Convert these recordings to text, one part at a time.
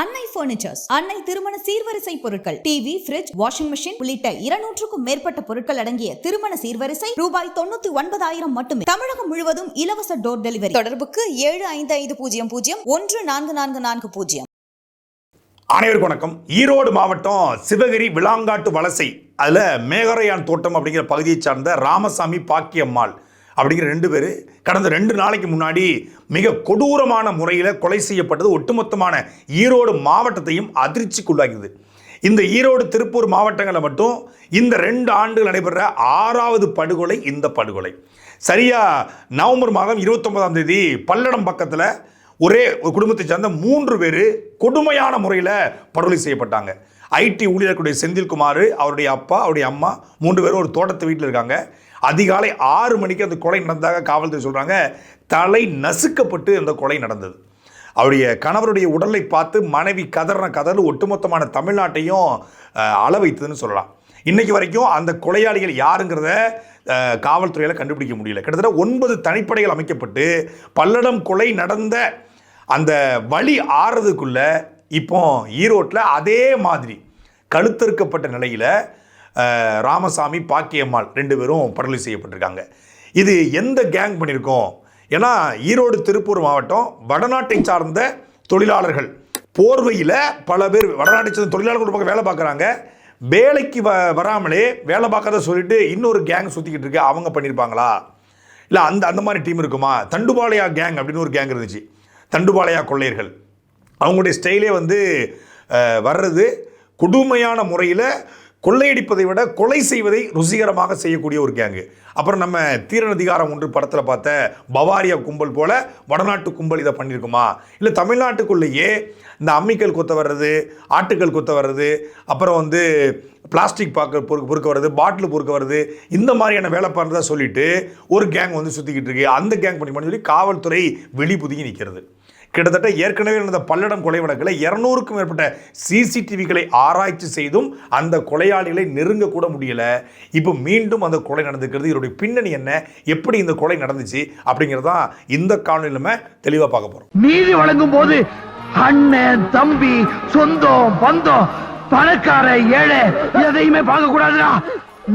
அன்னை பர்னிச்சர்ஸ் அன்னை திருமண சீர்வரிசை பொருட்கள். டிவி பிரிட்ஜ் வாஷிங் மிஷின் உள்ளிட்ட இருநூற்றுக்கும் மேற்பட்ட பொருட்கள் அடங்கிய திருமண சீர்வரிசை ரூபாய் தொண்ணூத்தி ஒன்பதாயிரம் மட்டுமே. தமிழகம் முழுவதும் இலவச டோர் டெலிவரி தொடர்புக்கு ஏழு ஐந்து ஐந்து பூஜ்ஜியம் பூஜ்ஜியம் ஒன்று நான்கு நான்கு நான்கு பூஜ்ஜியம். அனைவருக்கும் வணக்கம். ஈரோடு மாவட்டம் சிவகிரி விளாங்காட்டு வலசை அதில் மேகரையான் தோட்டம் அப்படிங்கிற பகுதியை சார்ந்த ராமசாமி பாக்கியம்மாள். அப்படிங்கிற ரெண்டு பேர் கடந்த ரெண்டு நாளைக்கு முன்னாடி மிக கொடூரமான முறையில் கொலை செய்யப்பட்டது ஒட்டுமொத்தமான ஈரோடு மாவட்டத்தையும் அதிர்ச்சிக்குள்ளாகியது இந்த ஈரோடு திருப்பூர் மாவட்டங்களில் மட்டும் இந்த ரெண்டு ஆண்டுகள் நடைபெற ஆறாவது படுகொலை இந்த படுகொலை. சரியா நவம்பர் மாதம் இருபத்தொன்பதாம் தேதி பல்லடம் பக்கத்தில் ஒரே ஒரு குடும்பத்தை சேர்ந்த மூன்று பேர் கொடுமையான முறையில் படுகொலை செய்யப்பட்டாங்க. ஐடி ஊழியர்களுடைய செந்தில்குமார் அவருடைய அப்பா அவருடைய அம்மா மூன்று பேரும் ஒரு தோட்டத்து வீட்டில் இருக்காங்க. அதிகாலை ஆறு மணிக்கு அந்த கொலை நடந்ததாக காவல்துறை சொல்கிறாங்க தலை நசுக்கப்பட்டு அந்த கொலை நடந்தது. அவருடைய கணவருடைய உடலை பார்த்து மனைவி கதறின கதறல் ஒட்டுமொத்தமான தமிழ்நாட்டையும் அளவைத்ததுன்னு அள வைத்ததுன்னு சொல்லலாம். இன்றைக்கு வரைக்கும் அந்த கொலையாளிகள் யாருங்கிறத காவல்துறையில் கண்டுபிடிக்க முடியல. கிட்டத்தட்ட ஒன்பது தனிப்படைகள் அமைக்கப்பட்டு பல்லடம் கொலை நடந்த அந்த வழி ஆறுறதுக்குள்ள இப்போ ஈரோட்டில் அதே மாதிரி கழுத்தறுக்கப்பட்ட நிலையில் ராமசாமி பாக்கியம்மாள் ரெண்டு பேரும் படுகொலை செய்யப்பட்டிருக்காங்க. இது எந்த கேங் பண்ணியிருக்கோம் ஏன்னா ஈரோடு திருப்பூர் மாவட்டம் வடநாட்டை சார்ந்த தொழிலாளர்கள். போர்வையில் பல பேர் வடநாட்டை சார்ந்த தொழிலாளர்கள் பக்கம் வேலை பார்க்குறாங்க. வேலைக்கு வ வராமலே வேலை பார்க்காத சொல்லிட்டு இன்னொரு கேங் சுற்றிக்கிட்டு இருக்கு. அவங்க பண்ணியிருப்பாங்களா இல்லை அந்த அந்த மாதிரி டீம் இருக்குமா? தண்டுபாளையா கேங் அப்படின்னு ஒரு கேங் இருந்துச்சு. தண்டுபாளையா கொள்ளையர்கள். அவங்களுடைய ஸ்டைலே வந்து வர்றது கொடுமையான முறையில் கொள்ளையடிப்பதை விட கொலை செய்வதை ருசிகரமாக செய்யக்கூடிய ஒரு கேங்கு அப்புறம் நம்ம தீரன் அதிகாரம் ஒன்று படத்தில் பார்த்த பவாரியா கும்பல் போல வடநாட்டு கும்பல் இதை பண்ணியிருக்குமா? இல்லை தமிழ்நாட்டுக்குள்ளேயே இந்த அம்மிக்கல் குத்த வர்றது ஆட்டுக்கல் குத்த வர்றது அப்புறம் வந்து பிளாஸ்டிக் பாக்க பொறுக்க பொறுக்க வருது பாட்டில் பொறுக்க வருது இந்த மாதிரியான வேலை பண்ணுறதா சொல்லிட்டு ஒரு கேங் வந்து சுற்றிக்கிட்டு இருக்கு. அந்த கேங் பண்ணி பண்ணி சொல்லி காவல்துறை வெளி புதுங்கி நிற்கிறது கிட்டத்தட்ட ஏற்கனவே நடந்த பல்லடம் கொலை வழக்கில் இரநூறுக்கும் மேற்பட்ட சிசிடிவிகளை ஆராய்ச்சி செய்தும் அந்த கொலையாளிகளை நெருங்க கூட முடியல. இப்போ மீண்டும் அந்த கொலை நடந்துக்கிறது. இதனுடைய பின்னணி என்ன? எப்படி இந்த கொலை நடந்துச்சு? அப்படிங்கிறதான் இந்த காணொலியில் நம்ம தெளிவாக பார்க்க போகிறோம் நீதி வழங்கும் போது அண்ணன் தம்பி சொந்தம் பந்தம் பணக்கார ஏழை எதையுமே பார்க்க கூடாதுடா.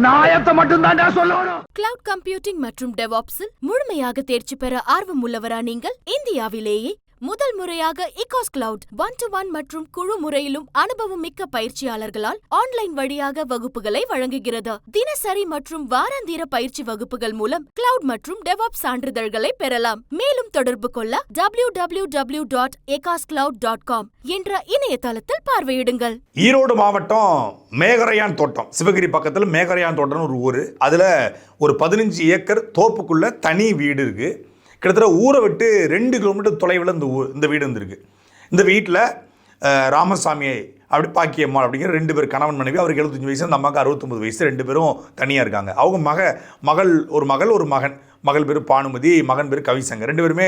நாயத்தை மட்டும் தான்டா சொல்லணும். கிளவுட் கம்ப்யூட்டிங் மற்றும் டெவாப்ஸில் முழுமையாக தேர்ச்சி பெற ஆர்வம் உள்ளவரா நீங்கள்? இந்தியாவிலேயே முதல் முறையாக இகாஸ் கிளவுட் ஒன் டு ஒன் மற்றும் குழு முறையிலும் அனுபவம் மிக்க பயிற்சியாளர்களால் ஆன்லைன் வழியாக வகுப்புகளை வழங்குகிறது. தினசரி மற்றும் வாராந்திர பயிற்சி வகுப்புகள் மூலம் கிளவுட் மற்றும் டெவாப் சான்றிதழ்களை பெறலாம். மேலும் தொடர்பு கொள்ள W W W dot dot com என்ற இணையதளத்தில் பார்வையிடுங்கள். ஈரோடு மாவட்டம் மேகரையான் தோட்டம். சிவகிரி பக்கத்தில் மேகரையான் தோட்டம்னு ஒரு ஊர். அதில் ஒரு பதினஞ்சு ஏக்கர் தோப்புக்குள்ள தனி வீடு இருக்குது கிட்டத்தட்ட ஊரை விட்டு ரெண்டு கிலோமீட்டர் தொலைவில் இந்த ஊர் இந்த வீடு இருந்திருக்கு இந்த வீட்டில் ராமசாமி அப்படி பாக்கியம்மாள் அப்படிங்கிற ரெண்டு பேர் கணவன் மனைவி அவருக்கு எழுபத்தஞ்சு வயசு அந்த அம்மாவுக்கு அறுபத்தொம்பது வயசு ரெண்டு பேரும் தனியாக இருக்காங்க. அவங்க மக மகள் ஒரு மகள் ஒரு மகன். மகள் பேர் பானுமதி மகன் பேர் கவிசங்கர். ரெண்டு பேருமே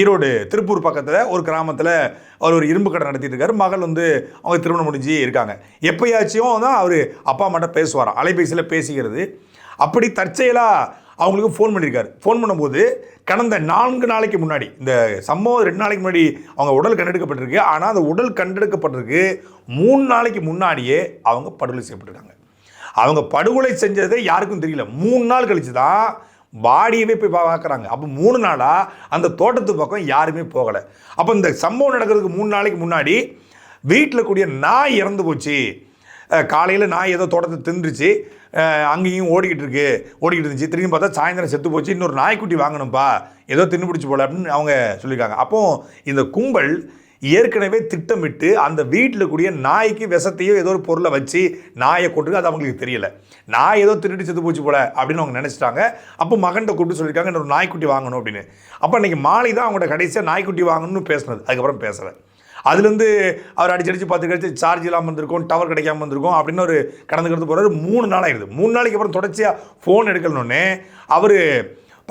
ஈரோடு திருப்பூர் பக்கத்தில் ஒரு கிராமத்தில் அவர் ஒரு இரும்பு கடை நடத்திட்டு இருக்காரு. மகள் வந்து அவங்க திருமணம் முடிஞ்சு இருக்காங்க. எப்பயாச்சும் தான் அவர் அப்பா அம்மாட்ட பேசுவாராம். அலைபேசியில் பேசிக்கிறது. அப்படி தற்செயலாக அவங்களுக்கு ஃபோன் பண்ணியிருக்காரு ஃபோன் பண்ணும்போது கடந்த நான்கு நாளைக்கு முன்னாடி இந்த சம்பவம் ரெண்டு நாளைக்கு முன்னாடி அவங்க உடல் கண்டெடுக்கப்பட்டிருக்கு. ஆனால் அந்த உடல் கண்டெடுக்கப்பட்டிருக்கு. மூணு நாளைக்கு முன்னாடியே அவங்க படுகொலை செய்யப்பட்டிருக்காங்க. அவங்க படுகொலை செஞ்சதே யாருக்கும் தெரியல. மூணு நாள் கழிச்சு தான் பாடியவே போய் பா- பார்க்குறாங்க அப்போ மூணு நாளாக அந்த தோட்டத்து பக்கம் யாருமே போகலை. அப்போ இந்த சம்பவம் நடக்கிறதுக்கு மூணு நாளைக்கு முன்னாடி வீட்டில் கூடிய நாய் இறந்து போச்சு. காலையில் நாய் ஏதோ தோட்டத்தை தின்றுச்சு. அங்கேயும் ஓடிக்கிட்டு இருக்கு. ஓடிக்கிட்டு இருந்துச்சு. திரும்பி பார்த்தா சாயந்தரம் செத்து போச்சு. இன்னொரு நாய்க்குட்டி வாங்கணும்ப்பா ஏதோ தின்னு பிடிச்சி போல அப்படின்னு அவங்க சொல்லியிருக்காங்க. அப்போ இந்த கும்பல் ஏற்கனவே திட்டமிட்டு அந்த வீட்டில் கூடிய நாய்க்கு விஷத்தையோ ஏதோ ஒரு பொருளை வச்சு நாயை கொண்டு அது அவங்களுக்கு தெரியல. நாய் ஏதோ திருட்டு செத்து போச்சு போல அப்படின்னு அவங்க நினச்சிட்டாங்க. அப்போ மகன்கிட்ட கூப்பிட்டு சொல்லியிருக்காங்க இன்னொரு நாய்க்குட்டி வாங்கணும் அப்படின்னு. அப்போ அன்றைக்கி மாலை தான் அவங்கள்ட்ட கடைசியாக நாய்க்குட்டி வாங்கணும்னு பேசுனது. அதுக்கப்புறம் பேசலை. அதுலேருந்து அவர் அடிச்சு அடிச்சு பார்த்து கழிச்சு சார்ஜ் இல்லாமல் வந்திருக்கும் டவர் கிடைக்காம வந்திருக்கும் அப்படின்னு ஒரு கடந்து கடந்து போகிறாரு மூணு நாள் ஆயிடுது. மூணு நாளைக்கு அப்புறம் தொடர்ச்சியாக ஃபோன் எடுக்கணுன்னே அவர்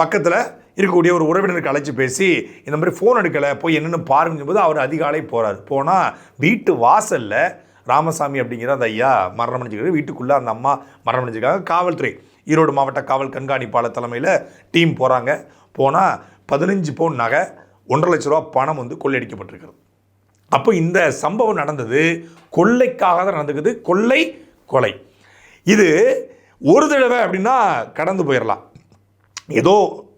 பக்கத்தில் இருக்கக்கூடிய ஒரு உறவினருக்கு அழைச்சி பேசி இந்த மாதிரி ஃபோன் எடுக்கலை போய் என்னென்னு பாருங்கும் போது அவர் அதிகாலை போகிறார் போனால் வீட்டு வாசலில் ராமசாமி அப்படிங்கிற அந்த ஐயா மரணம் அடைஞ்சிருக்காரு. வீட்டுக்குள்ளே அந்த அம்மா மரணம் அடைஞ்சிருக்காங்க. காவல்துறை ஈரோடு மாவட்ட காவல் கண்காணிப்பாளர் தலைமையில் டீம் போகிறாங்க போனால் பதினஞ்சு பவுன் நகை ஒன்றரை லட்ச ரூபா பணம் வந்து கொள்ளையடிக்கப்பட்டிருக்கிறது. அப்போ இந்த சம்பவம் நடந்தது கொள்ளைக்காக தான் நடந்துக்குது கொள்ளை கொலை. இது ஒரு தடவை அப்படின்னா கடந்து போயிடலாம் ஏதோ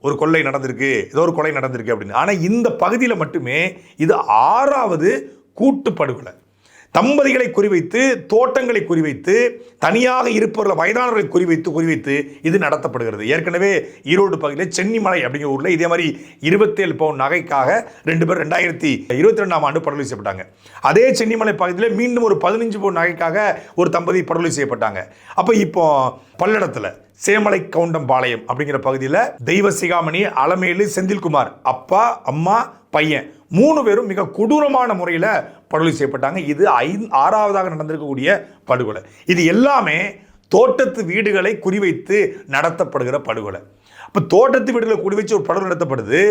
ஒரு கொள்ளை நடந்திருக்கு ஏதோ ஒரு கொலை நடந்திருக்கு அப்படின்னு. ஆனால் இந்த பகுதியில் மட்டுமே இது ஆறாவது கூட்டு படுகொலை தம்பதிகளை குறிவைத்து தோட்டங்களை குறிவைத்து தனியாக இருப்பவர்களை வயதானவர்களை குறிவைத்து குறிவைத்து இது நடத்தப்படுகிறது. ஏற்கனவே ஈரோடு பகுதியில் சென்னிமலை அப்படிங்கிற ஊரில் இதே மாதிரி இருபத்தேழு பவுன் நகைக்காக ரெண்டு பேர் ரெண்டாயிரத்தி இருபத்தி ரெண்டாம் ஆண்டு படுகொலை செய்யப்பட்டாங்க. அதே சென்னிமலை பகுதியில் மீண்டும் ஒரு பதினஞ்சு பவுன் நகைக்காக ஒரு தம்பதி படுகொலை செய்யப்பட்டாங்க. அப்போ இப்போ பல்லடத்தில் சேமலை கவுண்டம்பாளையம் அப்படிங்கிற பகுதியில் தெய்வ சிகாமணி அலமேலு செந்தில்குமார் அப்பா அம்மா பையன் மூணு பேரும் மிக கொடூரமான முறையில் படுகொலை செய்யப்பட்டாங்க. இது ஐ ஆறாவதாக நடந்திருக்கக்கூடிய படுகொலை. இது எல்லாமே தோட்டத்து வீடுகளை குறிவைத்து நடத்தப்படுகிற படுகொலை. இப்போ தோட்டத்து வீடுகளை குறிவைத்து ஒரு படுகொலை நடத்தப்படுது.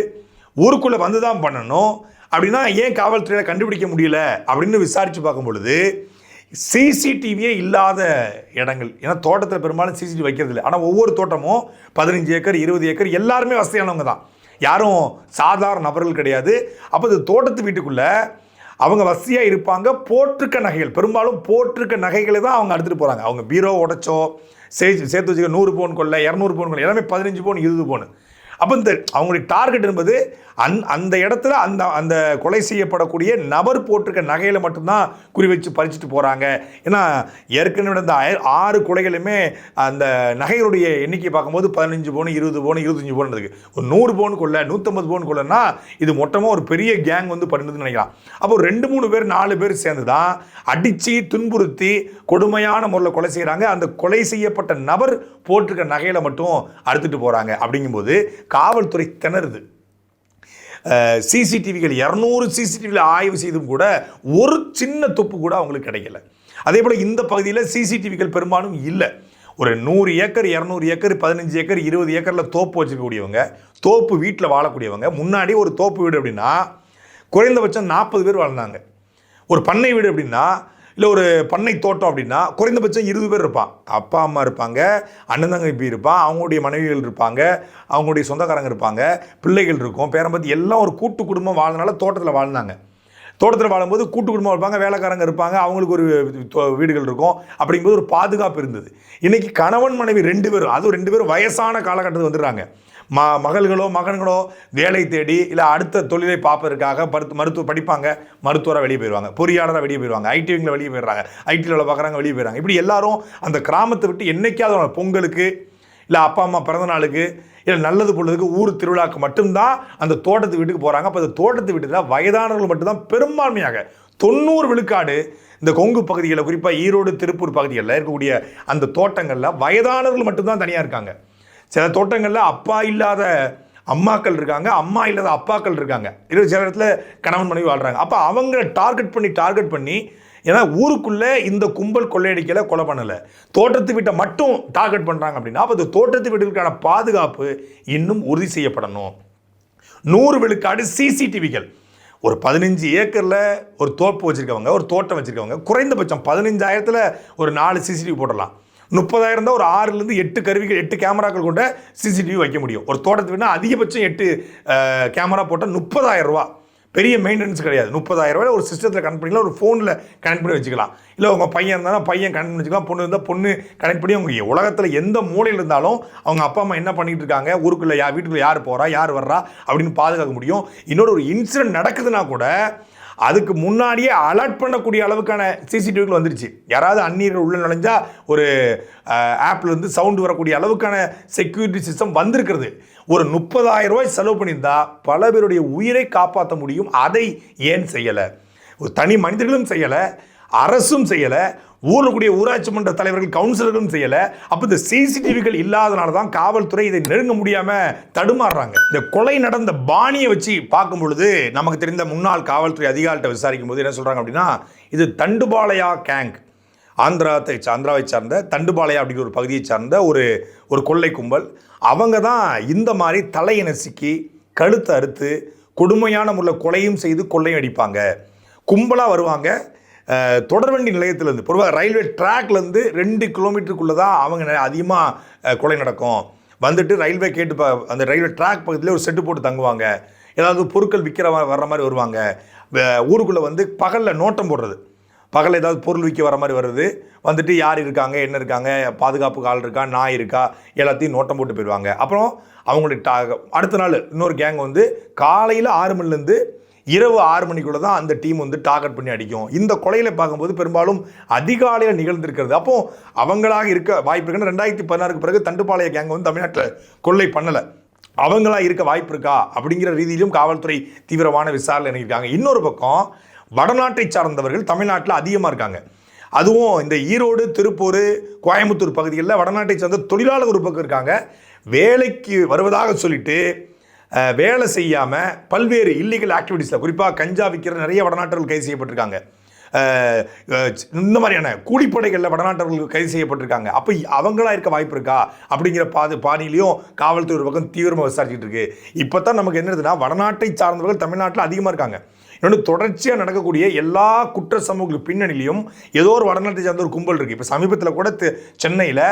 ஊருக்குள்ளே வந்து தான் பண்ணணும். அப்படின்னா ஏன் காவல்துறையில் கண்டுபிடிக்க முடியல அப்படின்னு விசாரித்து பார்க்கும் பொழுது சிசிடிவியே இல்லாத இடங்கள். ஏன்னா தோட்டத்தில் பெரும்பாலும் சிசிடிவி வைக்கிறது இல்லை. ஆனால் ஒவ்வொரு தோட்டமும் பதினஞ்சு ஏக்கர் இருபது ஏக்கர் எல்லாருமே வசதியானவங்க தான். யாரும் சாதாரண நபர்கள் கிடையாது. அப்போ இந்த தோட்டத்து வீட்டுக்குள்ளே அவங்க வசதியாக இருப்பாங்க. போட்டிருக்க நகைகள். பெரும்பாலும் போட்டிருக்க நகைகளை தான் அவங்க எடுத்துகிட்டு போகிறாங்க அவங்க பீரோ உடைச்சோ சேர்த்து சேர்த்து வச்சுக்க நூறு பவுன் கொள்ள இரநூறு பவுன் கொள்ள எல்லாமே பதினஞ்சு பவுன் இருபது பவுன். அப்போ இந்த அவங்களுடைய டார்கெட் என்பது அந் அந்த இடத்துல அந்த அந்த கொலை செய்யப்படக்கூடிய நபர் போட்டிருக்க நகையில் மட்டும்தான் குறி வச்சு பறிச்சுட்டு போகிறாங்க ஏன்னா ஏற்கனவே நடந்த ஆறு கொலைகளுமே அந்த நகைகளுடைய எண்ணிக்கை பார்க்கும்போது பதினஞ்சு போன் இருபது போன் இருபத்தஞ்சு போன் இருக்கு ஒரு நூறு பவுன் கொள்ள நூற்றம்பது பவுன் கொள்ளனா இது மொத்தமாக ஒரு பெரிய கேங் வந்து பண்ணுதுன்னு நினைக்கலாம். அப்போ ரெண்டு மூணு பேர் நாலு பேர் சேர்ந்து தான் அடித்து துன்புறுத்தி கொடுமையான முறையில் கொலை செய்கிறாங்க அந்த கொலை செய்யப்பட்ட நபர் போட்டிருக்க நகையில் மட்டும் அறுத்துட்டு போகிறாங்க அப்படிங்கும்போது காவல்துறை திணறுது. சிசிடிவிகள் இரநூறு சிசிடிவியில் ஆய்வு செய்தும் கூட ஒரு சின்ன துப்பு கூட அவங்களுக்கு கிடைக்கல. அதே போல் இந்த பகுதியில் சிசிடிவிகள் பெரும்பாலும் இல்லை. ஒரு நூறு ஏக்கர் இரநூறு ஏக்கர் பதினஞ்சு ஏக்கர் இருபது ஏக்கரில் தோப்பு வச்சுக்கக்கூடியவங்க தோப்பு வீட்டில் வாழக்கூடியவங்க முன்னாடி ஒரு தோப்பு வீடு அப்படின்னா குறைந்தபட்சம் நாற்பது பேர் வாழ்ந்தாங்க. ஒரு பண்ணை வீடு அப்படின்னா இல்லை ஒரு பண்ணை தோட்டம் அப்படின்னா குறைந்தபட்சம் இருபது பேர் இருப்பான். அப்பா அம்மா இருப்பாங்க அண்ணன் தங்கப்பி இருப்பான் அவங்களுடைய மனைவிகள் இருப்பாங்க அவங்களுடைய சொந்தக்காரங்க இருப்பாங்க பிள்ளைகள் இருக்கும் பேரம்பத்தி எல்லாம் ஒரு கூட்டு குடும்பம் வாழ்ந்தனால தோட்டத்தில் வாழ்ந்தாங்க. தோட்டத்தில் வாழும்போது கூட்டு குடும்பம் இருப்பாங்க வேலைக்காரங்க இருப்பாங்க அவங்களுக்கு ஒரு வீடுகள் இருக்கும் அப்படிங்கும்போது ஒரு பாதுகாப்பு இருந்தது. இன்றைக்கி கணவன் மனைவி ரெண்டு பேரும் அதுவும் ரெண்டு பேரும் வயசான காலகட்டத்தில் வந்துடுறாங்க. ம மகள்களோ மகன்களோ வேலை தேடி இல்லை அடுத்த தொழிலை பார்ப்பதற்காக மருத்து மருத்துவ படிப்பாங்க மருத்துவராக வெளியே போயிடுவாங்க பொறியாளராக வெளியே போயிடுவாங்க ஐடிவிங்கில் வெளியே போயிடுறாங்க. ஐடியில் வேலை பார்க்குறாங்க வெளியே போயிடுறாங்க. இப்படி எல்லாரும் அந்த கிராமத்தை விட்டு என்றைக்காவது பொங்கலுக்கு இல்லை அப்பா அம்மா பிறந்த நாளுக்கு இல்லை நல்லது பொழுதுக்கு ஊர் திருவிழாக்கு மட்டும்தான் அந்த தோட்டத்து வீட்டுக்கு போகிறாங்க அப்போ அந்த தோட்டத்து வீட்டுல வயதானவர்கள் மட்டும்தான் பெரும்பான்மையாக. தொண்ணூறு விழுக்காடு இந்த கொங்கு பகுதிகளில் குறிப்பாக ஈரோடு திருப்பூர் பகுதிகளில் இருக்கக்கூடிய அந்த தோட்டங்களில் வயதானவர்கள் மட்டும்தான் தனியாக இருக்காங்க. சில தோட்டங்களில் அப்பா இல்லாத அம்மாக்கள் இருக்காங்க அம்மா இல்லாத அப்பாக்கள் இருக்காங்க. இருபது சில இடத்துல கணவன் மனைவி வாழ்கிறாங்க அப்போ அவங்க டார்கெட் பண்ணி டார்கெட் பண்ணி ஏன்னா ஊருக்குள்ளே இந்த கும்பல் கொள்ளையடிக்கலை கொலை பண்ணலை. தோட்டத்து வீட்டை மட்டும் டார்கெட் பண்ணுறாங்க அப்படின்னா அப்போ இந்த தோட்டத்து வீட்டுக்கான பாதுகாப்பு இன்னும் உறுதி செய்யப்படணும். நூறு விழுக்காடு சிசிடிவிகள் ஒரு பதினஞ்சு ஏக்கரில் ஒரு தோப்பு வச்சுருக்கவங்க ஒரு தோட்டம் வச்சுருக்கவங்க குறைந்தபட்சம் பதினஞ்சாயிரத்தில் ஒரு நாலு சிசிடிவி போடலாம். முப்பதாயிரம் தான் ஒரு ஆறுலேருந்து எட்டு கருவிகள் எட்டு கேமராக்கள் கொண்ட சிசிடிவி வைக்க முடியும். ஒரு தோட்டத்து வேணால் அதிகபட்சம் எட்டு கேமரா போட்டால் முப்பதாயிரம் ரூபா. பெரிய மெயின்டெனன்ஸ் கிடையாது. முப்பதாயிரம் ரூபாய் ஒரு சிஸ்டத்தில் கனெக்ட் பண்ணிக்கலாம். ஒரு ஃபோனில் கனெக்ட் பண்ணி வச்சுக்கலாம். இல்லை உங்கள் பையன் இருந்தாலும் பையன் கனெக்ட் பண்ணி வச்சுக்கலாம். பொண்ணு இருந்தால் பொண்ணு கனெக்ட் பண்ணி அவங்க உலகத்தில் எந்த மூலையில் இருந்தாலும் அவங்க அப்பா அம்மா என்ன பண்ணிகிட்டு இருக்காங்க? ஊருக்குள்ளே யா வீட்டுக்குள்ளே யார் போகிறா யார் வர்றா? அப்படின்னு பாதுகாக்க முடியும். இன்னொரு ஒரு இன்சிடென்ட் நடக்குதுன்னா கூட அதுக்கு முன்னாடியே அலர்ட் பண்ணக்கூடிய அளவுக்கான சிசிடிவிகள் வந்துருச்சு. யாராவது அந்நீர்கள் உள்ள நுழைஞ்சா ஒரு ஆப்பில் இருந்து சவுண்டு வரக்கூடிய அளவுக்கான செக்யூரிட்டி சிஸ்டம் வந்திருக்கிறது. ஒரு முப்பதாயிரம் ரூபாய் செலவு பண்ணியிருந்தா பல பேருடைய உயிரை காப்பாற்ற முடியும். அதை ஏன் செய்யலை? ஒரு தனி மனிதர்களும் செய்யலை. அரசும் செய்யலை ஊரில் கூடிய ஊராட்சி மன்ற தலைவர்கள் கவுன்சிலர்களும் செய்யலை. அப்போ இந்த சிசிடிவிகள் இல்லாதனால தான் காவல்துறை இதை நெருங்க முடியாமல் தடுமாறுறாங்க. இந்த கொலை நடந்த பாணியை வச்சு பார்க்கும் பொழுது நமக்கு தெரிந்த முன்னாள் காவல்துறை அதிகாரிகிட்ட விசாரிக்கும் போது என்ன சொல்கிறாங்க அப்படின்னா இது தண்டுபாளையா கேங் ஆந்திராத்தை ஆந்திராவை சார்ந்த தண்டுபாளையா அப்படிங்கிற ஒரு பகுதியை சார்ந்த ஒரு ஒரு கொள்ளை கும்பல். அவங்க தான் இந்த மாதிரி தலையை நசுக்கி கழுத்தை அறுத்து கொடுமையான முறையில் கொலையும் செய்து கொள்ளையும் அடிப்பாங்க. கும்பலாக வருவாங்க. தொடர்வண்டி நிலையத்திலேருந்து பொதுவாக ரயில்வே ட்ராக்லேருந்து ரெண்டு கிலோமீட்டருக்குள்ளே தான் அவங்க அதிகமாக கொலை நடக்கும். வந்துட்டு ரயில்வே கேட்டு ப- அந்த ரயில்வே ட்ராக் பக்கத்துலேயே ஒரு செட்டு போட்டு தங்குவாங்க. ஏதாவது பொருட்கள் விற்கிற வர்ற மாதிரி வருவாங்க. ஊருக்குள்ளே வந்து பகலில் நோட்டம் போடுறது. பகலில் ஏதாவது பொருள் விற்க வர மாதிரி வருது. வந்துட்டு யார் இருக்காங்க என்ன இருக்காங்க பாதுகாப்புக்கு ஆள் இருக்கா நாய் இருக்கா எல்லாத்தையும் நோட்டம் போட்டு போயிடுவாங்க. அப்புறம் அவங்களுடைய அடுத்த நாள் இன்னொரு கேங் வந்து காலையில் ஆறு மணிலேருந்து இரவு ஆறு மணிக்குள்ளே தான் அந்த டீம் வந்து டார்கெட் பண்ணி அடிக்கும். இந்த கொலையில் பார்க்கும்போது பெரும்பாலும் அதிகாலையில் நிகழ்ந்திருக்கிறது. அப்போ அவங்களாக இருக்க வாய்ப்பு இருக்குன்னு ரெண்டாயிரத்தி பதினாறுக்கு பிறகு தண்டுப்பாளைய கேங் வந்து தமிழ்நாட்டில் கொள்ளை பண்ணலை. அவங்களா இருக்க வாய்ப்பு இருக்கா? அப்படிங்கிற ரீதியிலும் காவல்துறை தீவிரமான விசாரணை இருக்காங்க இன்னொரு பக்கம் வடநாட்டை சார்ந்தவர்கள் தமிழ்நாட்டில் அதிகமாக இருக்காங்க. அதுவும் இந்த ஈரோடு திருப்பூர் கோயம்புத்தூர் பகுதிகளில் வடநாட்டை சார்ந்த தொழிலாளர் ஒரு பக்கம் இருக்காங்க. வேலைக்கு வருவதாக சொல்லிட்டு வேலை செய்யாமல் பல்வேறு இல்லீகல் ஆக்டிவிட்டீஸில் குறிப்பாக கஞ்சா விற்கிற நிறைய வடநாட்டர்கள் கைது செய்யப்பட்டிருக்காங்க. இந்த மாதிரியான கூலிப்படைகளில் வடநாட்டர்கள் கைது செய்யப்பட்டிருக்காங்க. அப்போ அவங்களா இருக்க வாய்ப்பு இருக்கா? அப்படிங்கிற பாது பாணியிலையும் காவல்துறை பக்கம் தீவிரமாக விசாரிச்சுட்டு இருக்கு. இப்போ தான் நமக்கு என்னதுன்னா வடநாட்டை சார்ந்தவர்கள் தமிழ்நாட்டில் அதிகமாக இருக்காங்க. இன்னொன்று தொடர்ச்சியாக நடக்கக்கூடிய எல்லா குற்ற சமூகங்களுக்கு பின்னணியிலையும் ஏதோ ஒரு வடநாட்டை சார்ந்த ஒரு கும்பல் இருக்குது இப்போ சமீபத்தில் கூட சென்னையில்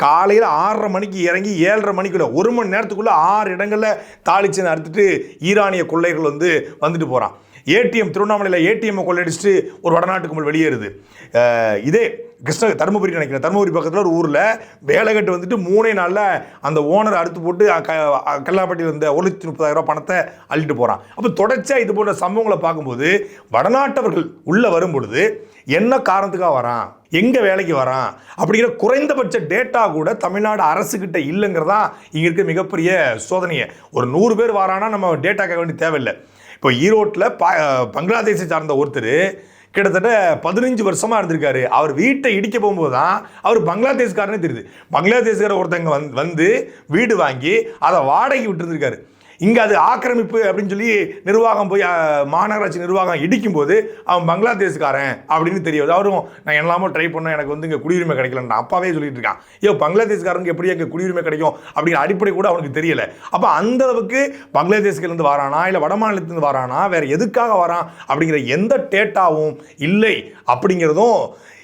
காலையில் ஆறரை மணிக்கு இறங்கி ஏழரை மணிக்குள்ள ஒரு மணி நேரத்துக்குள்ளே ஆறு இடங்களில் தாளிச்சனை அறுத்துட்டு ஈரானிய கொள்ளைகள் வந்து வந்துட்டு போகிறான் ஏடிஎம் திருவண்ணாமலையில் ஏடிஎம்மை கொள்ளடிச்சுட்டு ஒரு வடநாட்டு கும்பல் வெளியேறுது. இதே கிருஷ்ண தருமபுரி நினைக்கிறேன். தருமபுரி பக்கத்தில் ஒரு ஊரில் வேலை கட்டு வந்துட்டு மூணே நாளில் அந்த ஓனர் அறுத்து போட்டு க கல்லாப்பட்டியில் இருந்த ஒரு லட்சத்தி முப்பதாயிரம் பணத்தை அள்ளிட்டு போகிறான் அப்போ தொடர்ச்சியாக இது போன்ற சம்பவங்களை பார்க்கும்போது வடநாட்டவர்கள் உள்ளே வரும் பொழுது என்ன காரணத்துக்காக வரான்? எங்கே வேலைக்கு வரான்? அப்படிங்கிற குறைந்தபட்ச டேட்டா கூட தமிழ்நாடு அரசுக்கிட்ட இல்லைங்கிறதா இங்கே இருக்க மிகப்பெரிய சோதனையை. ஒரு நூறு பேர் வரானா நம்ம டேட்டா கேட்க வேண்டிய தேவையில்லை. இப்போ ஈரோட்டில் பா பங்களாதேஷை சார்ந்த ஒருத்தர் கிட்டத்தட்ட பதினஞ்சு வருஷமாக இருந்திருக்காரு. அவர் வீட்டை இடிக்க போகும்போது தான் அவர் பங்களாதேஷ்காரனே தெரியுது. பங்களாதேஷ்கார ஒருத்தங்க வந்து வந்து வீடு வாங்கி அதை வாடகை விட்டுருந்துருக்காரு. இங்கே அது ஆக்கிரமிப்பு அப்படின்னு சொல்லி நிர்வாகம் போய் மாநகராட்சி நிர்வாகம் இடிக்கும்போது அவன் பங்களாதேஷ்காரன் அப்படின்னு தெரிய வருது. அவரும் நான் என்னெல்லாமோ ட்ரை பண்ணேன் எனக்கு வந்து இங்கே குடியுரிமை கிடைக்கலன்னு அப்பாவே சொல்லிட்டு இருக்கான். ஐயோ பங்களாதேஷ்காரனுக்கு எப்படி எங்கே குடியுரிமை கிடைக்கும்? அப்படிங்கிற அடிப்படை கூட அவனுக்கு தெரியலை. அப்போ அந்த அளவுக்கு பங்களாதேஷ்கிலேருந்து வரானா இல்லை வட மாநிலத்திலிருந்து வரானா வேறு எதுக்காக வரான் அப்படிங்கிற எந்த டேட்டாவும் இல்லை அப்படிங்கிறதும்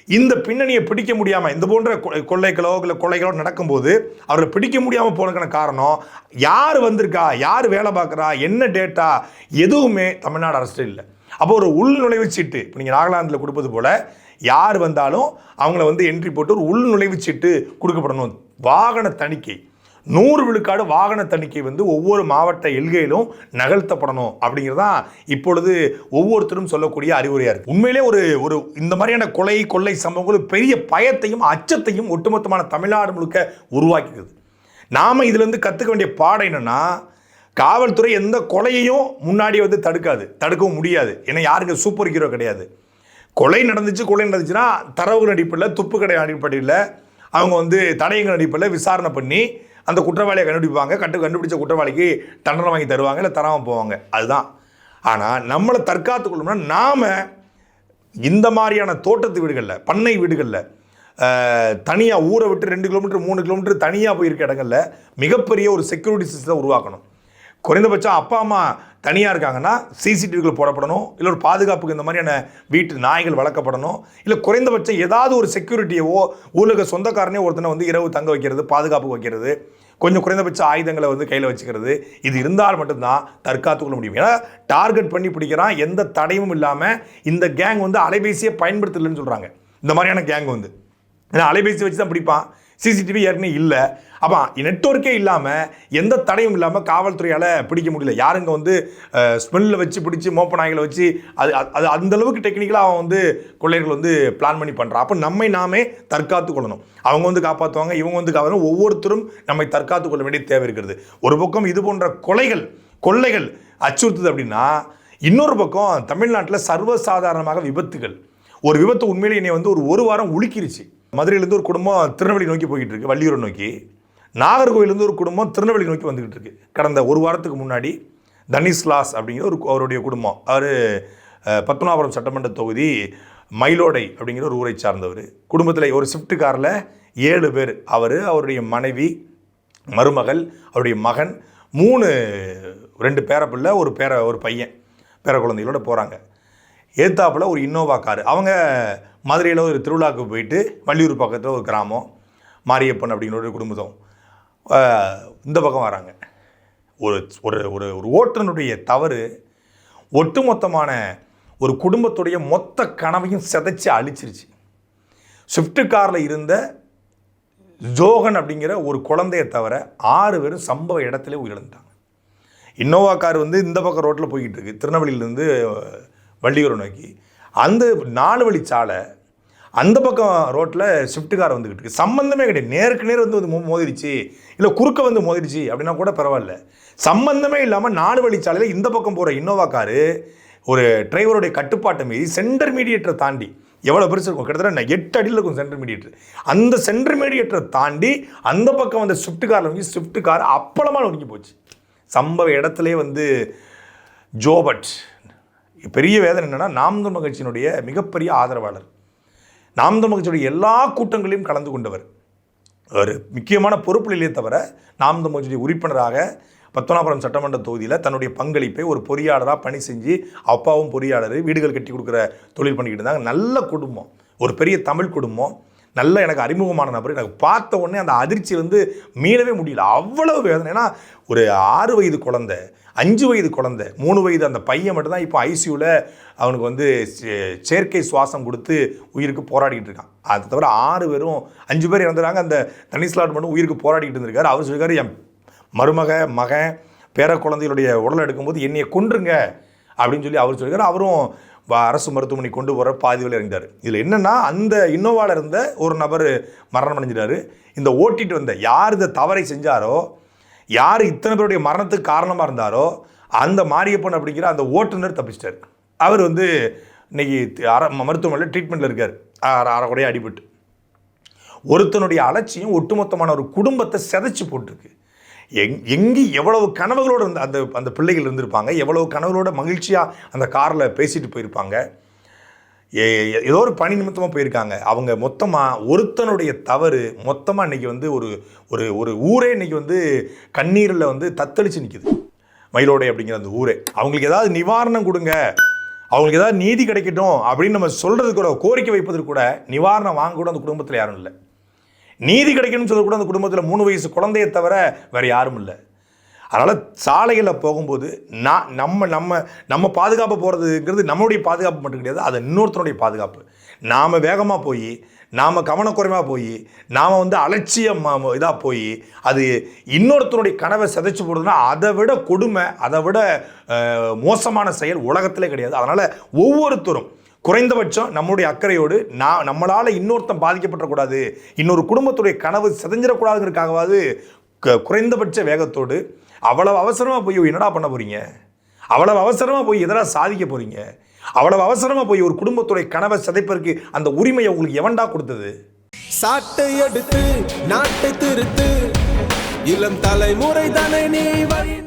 இந்த பின்னணியை பிடிக்க முடியாமல் இந்த போன்ற கொ- கொள்ளைகளோ இல்லை கொள்ளைகளோ நடக்கும்போது அவரை பிடிக்க முடியாமல் போனதுக்கான காரணம் யார் வந்திருக்கா யார் வேலை பார்க்குறா என்ன டேட்டா எதுவுமே தமிழ்நாடு அரசு இல்லை. அப்போ ஒரு உள் நுழைவு சீட்டு இப்போ நீங்கள் நாகாலாந்தில் கொடுப்பது போல் யார் வந்தாலும் அவங்கள வந்து என்ட்ரி போட்டு ஒரு உள் நுழைவு சீட்டு கொடுக்கப்படணும். வாகன தணிக்கை. நூறு விழுக்காடு வாகன தணிக்கை வந்து ஒவ்வொரு மாவட்ட எல்கையிலும் நகர்த்தப்படணும் அப்படிங்கிறதான் இப்பொழுது ஒவ்வொருத்தரும் சொல்லக்கூடிய அறிவுரையாக இருக்குது உண்மையிலே ஒரு ஒரு இந்த மாதிரியான கொலை கொள்ளை சம்பவங்கள் பெரிய பயத்தையும் அச்சத்தையும் ஒட்டுமொத்தமான தமிழ்நாடு முழுக்க உருவாக்கிக்குது. நாம் இதுலேருந்து கற்றுக்க வேண்டிய பாடம் என்னென்னா காவல்துறை எந்த கொலையையும் முன்னாடி வந்து தடுக்காது தடுக்கவும் முடியாது. ஏன்னா யாருக்கு? சூப்பர் ஹீரோ கிடையாது. கொலை நடந்துச்சு கொலை நடந்துச்சுன்னா தரவுகள் அடிப்படையில் துப்புக்கடை அடிப்படையில் அவங்க வந்து தடயங்கள் அடிப்படையில் விசாரணை பண்ணி அந்த குற்றவாளியை கண்டுபிடிப்பாங்க. கண்டு கண்டுபிடிச்ச குற்றவாளிக்கு தண்டனை வாங்கி தருவாங்க இல்லை தராமல் போவாங்க. அதுதான். ஆனால் நம்மளை தற்காத்து கொள்ளணும்னா நாம் இந்த மாதிரியான தோட்டத்து வீடுகளில் பண்ணை வீடுகளில் தனியாக ஊரை விட்டு ரெண்டு கிலோமீட்டர் மூணு கிலோமீட்டர் தனியாக போயிருக்க இடங்களில் மிகப்பெரிய ஒரு செக்யூரிட்டி சிஸ்டத்தை உருவாக்கணும். குறைந்தபட்சம் அப்பா அம்மா தனியாக இருக்காங்கன்னா சிசிடிவிகள் போடப்படணும். இல்லை ஒரு பாதுகாப்புக்கு இந்த மாதிரியான வீட்டு நாய்கள் வளர்க்கப்படணும். இல்லை குறைந்தபட்சம் ஏதாவது ஒரு செக்யூரிட்டியவோ ஊருக்கு சொந்தக்காரனே ஒருத்தனை வந்து இரவு தங்க வைக்கிறது பாதுகாப்பு வைக்கிறது கொஞ்சம் குறைந்தபட்ச ஆயுதங்களை வந்து கையில் வச்சுக்கிறது இது இருந்தால் மட்டும்தான் தற்காத்து கொள்ள முடியும். ஏன்னா டார்கெட் பண்ணி பிடிக்கிறான் எந்த தடையும் இல்லாமல் இந்த கேங் வந்து அலைபேசியை பயன்படுத்தலைன்னு சொல்கிறாங்க இந்த மாதிரியான கேங் வந்து. ஏன்னா அலைபேசி வச்சு தான் பிடிப்பான். சிசிடிவி ஏற்கனவே இல்லை. அப்போ நெட்ஒர்க்கே இல்லாமல் எந்த தடையும் இல்லாமல் காவல்துறையால் பிடிக்க முடியல. யாருங்க வந்து ஸ்மெல்லில் வச்சு பிடிச்சி மோப்ப நாய்களை வச்சு அது அது- அந்தளவுக்கு டெக்னிக்கலாக அவன் வந்து கொள்ளையர்கள் வந்து பிளான் பண்ணி பண்ணுறான் அப்போ நம்மை நாமே தற்காத்து கொள்ளணும். அவங்க வந்து காப்பாற்றுவாங்க இவங்க வந்து காப்பாற்ற ஒவ்வொருத்தரும் நம்மை தற்காத்து கொள்ள வேண்டிய தேவை இருக்கிறது. ஒரு பக்கம் இது போன்ற கொலைகள் கொள்ளைகள் அச்சுறுத்துது அப்படின்னா இன்னொரு பக்கம் தமிழ்நாட்டில் சர்வசாதாரணமாக விபத்துகள். ஒரு விபத்து உண்மையிலே என்னை வந்து ஒரு ஒரு வாரம் உலுக்கிருச்சு. மதுரையிலேருந்து ஒரு குடும்பம் திருநெல்வேலி நோக்கி போய்கிட்டு இருக்கு வள்ளியூரை நோக்கி. நாகர்கோவிலேருந்து ஒரு குடும்பம் திருநெல்வேலி நோக்கி வந்துக்கிட்டு இருக்கு. கடந்த ஒரு வாரத்துக்கு முன்னாடி தனிஷ் லாஸ் அப்படிங்கிற ஒரு அவருடைய குடும்பம் அவர் பத்மநாபுரம் சட்டமன்ற தொகுதி மயிலோடை அப்படிங்கிற ஒரு ஊரை சார்ந்தவர். குடும்பத்தில் ஒரு ஸ்விஃப்ட் காரில் ஏழு பேர் அவர் அவருடைய மனைவி மருமகள் அவருடைய மகன் மூணு ரெண்டு பேரப்பிள்ளை ஒரு பேர ஒரு பையன் பேர குழந்தைகளோட போகிறாங்க ஏத்தாப்புல ஒரு இன்னோவா கார். அவங்க மதுரையில் ஒரு திருவிழாவுக்கு போயிட்டு வள்ளியூர் பக்கத்தில் ஒரு கிராமம் மாரியப்பன் அப்படிங்கிற ஒரு குடும்பம். இந்த பக்கம் வராங்க. ஒரு ஒரு ஒரு ஒரு ஓட்டுநருடைய தவறு ஒட்டுமொத்தமான ஒரு குடும்பத்துடைய மொத்த கனவையும் சிதைச்சி அழிச்சிருச்சு. ஸ்விஃப்ட் காரில் இருந்த ஜோகன் அப்படிங்கிற ஒரு குழந்தைய தவிர ஆறு பேரும் சம்பவ இடத்துல உயிரிழந்தாங்க இன்னோவா கார் வந்து இந்த பக்கம் ரோட்டில் போய்கிட்டு இருக்கு. திருநெல்வேலியிலேருந்து வள்ளியூரை நோக்கி. அந்த நாலு வழி சாலை அந்த பக்கம் ரோட்டில் ஸ்விஃப்ட் கார் வந்துக்கிட்டு இருக்கு. சம்மந்தமே கிடையாது. நேருக்கு நேர் வந்து வந்து மோதிடுச்சு. மோதிருச்சு இல்லை குறுக்க வந்து மோதிருச்சு அப்படின்னா கூட பரவாயில்ல. சம்மந்தமே இல்லாமல் நாலு வழி சாலையில் இந்த பக்கம் போகிற இன்னோவா காரு ஒரு டிரைவருடைய கட்டுப்பாட்டை மீறி சென்டர் மீடியேட்டரை தாண்டி எவ்வளோ பெருசு இருக்கும்? கிட்டத்தட்ட எட்டு அடியில் இருக்கும் சென்டர் மீடியேட்டர் அந்த சென்டர் மீடியேட்டரை தாண்டி அந்த பக்கம் வந்த ஸ்விஃப்ட் காரில் வந்து ஸ்விஃப்ட் கார் அப்பளமாக நொறுங்கி போச்சு. சம்பவ இடத்துலே வந்து ஜோபட் பெரிய வேதனை என்னென்னா நாம் தமிழ் கட்சியினுடைய மிகப்பெரிய ஆதரவாளர். நாம் தமிழ் கட்சியுடைய எல்லா கூட்டங்களையும் கலந்து கொண்டவர். ஒரு முக்கியமான பொறுப்புகளிலே தவிர நாம் தமிழ் கட்சியுடைய உறுப்பினராக பத்மநாபுரம் சட்டமன்ற தொகுதியில் தன்னுடைய பங்களிப்பை ஒரு பொறியாளராக பணி செஞ்சு அப்பாவும் பொறியாளர் வீடுகள் கட்டி கொடுக்குற தொழில் பண்ணிக்கிட்டு இருந்தாங்க. நல்ல குடும்பம். ஒரு பெரிய தமிழ் குடும்பம். நல்ல எனக்கு அறிமுகமான நபர். எனக்கு பார்த்த உடனே அந்த அதிர்ச்சி வந்து மீளவே முடியல. அவ்வளவு வேதனை. ஏன்னா ஒரு ஆறு வயது குழந்தை. அஞ்சு வயது குழந்தை மூணு வயது அந்த பையன் மட்டும்தான் இப்போ ஐசியூவில் அவனுக்கு வந்து செயற்கை சுவாசம் கொடுத்து உயிருக்கு போராடிக்கிட்டு இருக்கான். அது தவிர ஆறு பேரும் அஞ்சு பேர் இறந்துறாங்க அந்த தனிஸ்லாட் மட்டும் உயிருக்கு போராடிக்கிட்டு இருந்திருக்காரு. அவர் சொல்லியிருக்காரு என் மருமக மகன் பேர குழந்தைகளுடைய உடலை எடுக்கும்போது என்னையை கொன்றுங்க. அப்படின்னு சொல்லி அவர் சொல்லியிருக்காரு. அவரும் அரசு மருத்துவமனை கொண்டு போகிற பாதிவில் இறங்கிட்டார் இதில் என்னென்னா அந்த இன்னோவாவில் இருந்த ஒரு நபர் மரணம் அடைஞ்சிட்டாரு. இந்த ஓட்டிட்டு வந்த யார் இந்த தவறை செஞ்சாரோ யார் இத்தனை பேருடைய மரணத்துக்கு காரணமாக இருந்தாரோ அந்த மாரியப்பன் அப்படிங்கிற அந்த ஓட்டுநர் தப்பிச்சிட்டார். அவர் வந்து இன்னைக்கு அர மருத்துவமனையில் ட்ரீட்மெண்ட்டில் இருக்கார். அரை அடிபட்டு. ஒருத்தனுடைய அலட்சியம் ஒட்டுமொத்தமான ஒரு குடும்பத்தை செதைச்சு போட்டிருக்கு. எங் எங்கே எவ்வளவு கனவுகளோடு இருந்த அந்த அந்த பிள்ளைகள் இருந்திருப்பாங்க எவ்வளவு கனவுகளோட மகிழ்ச்சியாக அந்த காரில் பேசிட்டு போயிருப்பாங்க. ஏதோ ஒரு பணி நிமித்தமாக போயிருக்காங்க. அவங்க மொத்தமாக ஒருத்தனுடைய தவறு மொத்தமாக இன்னைக்கு வந்து ஒரு ஒரு ஒரு ஊரே இன்றைக்கி வந்து கண்ணீரில் வந்து தத்தளிச்சு நிற்கிது மயிலோடை அப்படிங்கிற அந்த ஊரே. அவங்களுக்கு ஏதாவது நிவாரணம் கொடுங்க. அவங்களுக்கு ஏதாவது நீதி கிடைக்கட்டும் அப்படின்னு நம்ம சொல்கிறது கூட கோரிக்கை வைப்பதற்கு கூட நிவாரணம் வாங்க கூட அந்த குடும்பத்தில் யாரும் இல்லை. நீதி கிடைக்கணும்னு சொல்ல கூட அந்த குடும்பத்தில் மூணு வயசு குழந்தையை தவிர வேறு யாரும் இல்லை. அதனால் சாலைகளில் போகும்போது நான் நம்ம நம்ம நம்ம பாதுகாப்பு போகிறதுங்கிறது நம்மளுடைய பாதுகாப்பு மட்டும் கிடையாது அது இன்னொருத்தனுடைய பாதுகாப்பு. நாம் வேகமாக போய் நாம் கவனக்குறைவாக போய் நாம் வந்து அலட்சியம் இதாக போய் அது இன்னொருத்தனுடைய கனவை சிதைச்சு போடுறதுன்னா அதை விட கொடுமை அதை விட மோசமான செயல் உலகத்திலே கிடையாது. அதனால் ஒவ்வொருத்தரும் குறைந்தபட்சம் நம்முடைய அக்கறையோடு நான் நம்மளால் இன்னொருத்தன் பாதிக்கப்படக்கூடாது இன்னொரு குடும்பத்துடைய கனவு சிதைஞ்சிடக்கூடாதுங்கிறதுக்காகவாது க- குறைந்தபட்ச வேகத்தோடு அவ்வளவு அவசரமாக போய் என்னடா பண்ண போறீங்க? அவ்வளவு அவசரமாக போய் எதனா சாதிக்க போறீங்க? அவ்வளவு அவசரமாக போய் ஒரு குடும்பத்துடைய கனவை சிதைப்பதற்கு அந்த உரிமையை உங்களுக்கு எவன்டா கொடுத்தது? சாட்டை எடுத்து நாட்டை திருத்து. இளம் தலைமுறை தானே நீ